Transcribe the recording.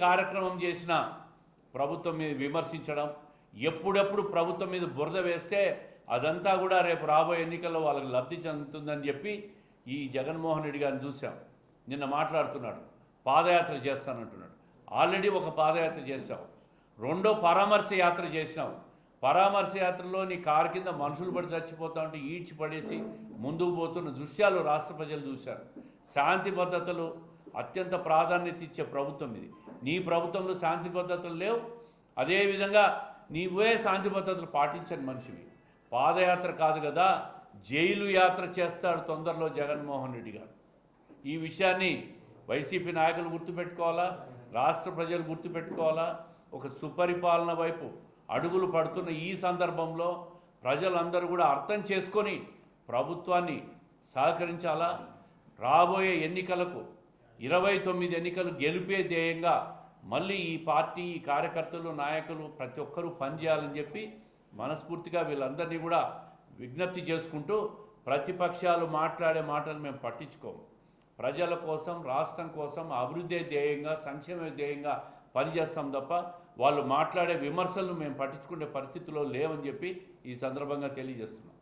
కార్యక్రమం చేసిన ప్రభుత్వం మీద విమర్శించడం ఎప్పుడెప్పుడు ప్రభుత్వం మీద బురద వేస్తే అదంతా కూడా రేపు రాబోయే ఎన్నికల్లో వాళ్ళకి లబ్ధి చెందుతుందని చెప్పి ఈ జగన్మోహన్ రెడ్డి గారిని చూసాం నిన్న మాట్లాడుతున్నాడు. పాదయాత్ర చేస్తానంటున్నాడు. ఆల్రెడీ ఒక పాదయాత్ర చేశావు. రెండో పరామర్శ యాత్ర చేసినావు పరామర్శ యాత్రలో నీ కారు కింద మనుషులు పడి చచ్చిపోతా ఉంటే ఈడ్చి పడేసి ముందుకు పోతున్న దృశ్యాలు రాష్ట్ర ప్రజలు చూశారు. శాంతి భద్రతలు అత్యంత ప్రాధాన్యత ఇచ్చే ప్రభుత్వం ఇది. నీ ప్రభుత్వంలో శాంతి భద్రతలు లేవు. అదేవిధంగా నీవే శాంతి భద్రతలు పాటించని మనిషివి. పాదయాత్ర కాదు కదా జైలు యాత్ర చేస్తాడు తొందరలో జగన్మోహన్ రెడ్డి గారు. ఈ విషయాన్ని వైసీపీ నాయకులు గుర్తుపెట్టుకోవాలా? రాష్ట్ర ప్రజలు గుర్తుపెట్టుకోవాలా? ఒక సుపరిపాలన వైపు అడుగులు పడుతున్న ఈ సందర్భంలో ప్రజలందరూ కూడా అర్థం చేసుకొని ప్రభుత్వాన్ని సహకరించాలా? రాబోయే ఎన్నికలకు ఇరవై తొమ్మిది ఎన్నికలు గెలిపే ధ్యేయంగా మళ్ళీ ఈ పార్టీ ఈ కార్యకర్తలు నాయకులు ప్రతి ఒక్కరూ పనిచేయాలని చెప్పి మనస్ఫూర్తిగా వీళ్ళందరినీ కూడా విజ్ఞప్తి చేసుకుంటూ ప్రతిపక్షాలు మాట్లాడే మాటలు మేము పట్టించుకోము. ప్రజల కోసం రాష్ట్రం కోసం అభివృద్ధి ధ్యేయంగా సంక్షేమ ధ్యేయంగా పనిచేస్తాం తప్ప వాళ్ళు మాట్లాడే విమర్శలను మేము పట్టించుకునే పరిస్థితిలో లేవని చెప్పి ఈ సందర్భంగా తెలియజేస్తున్నాం.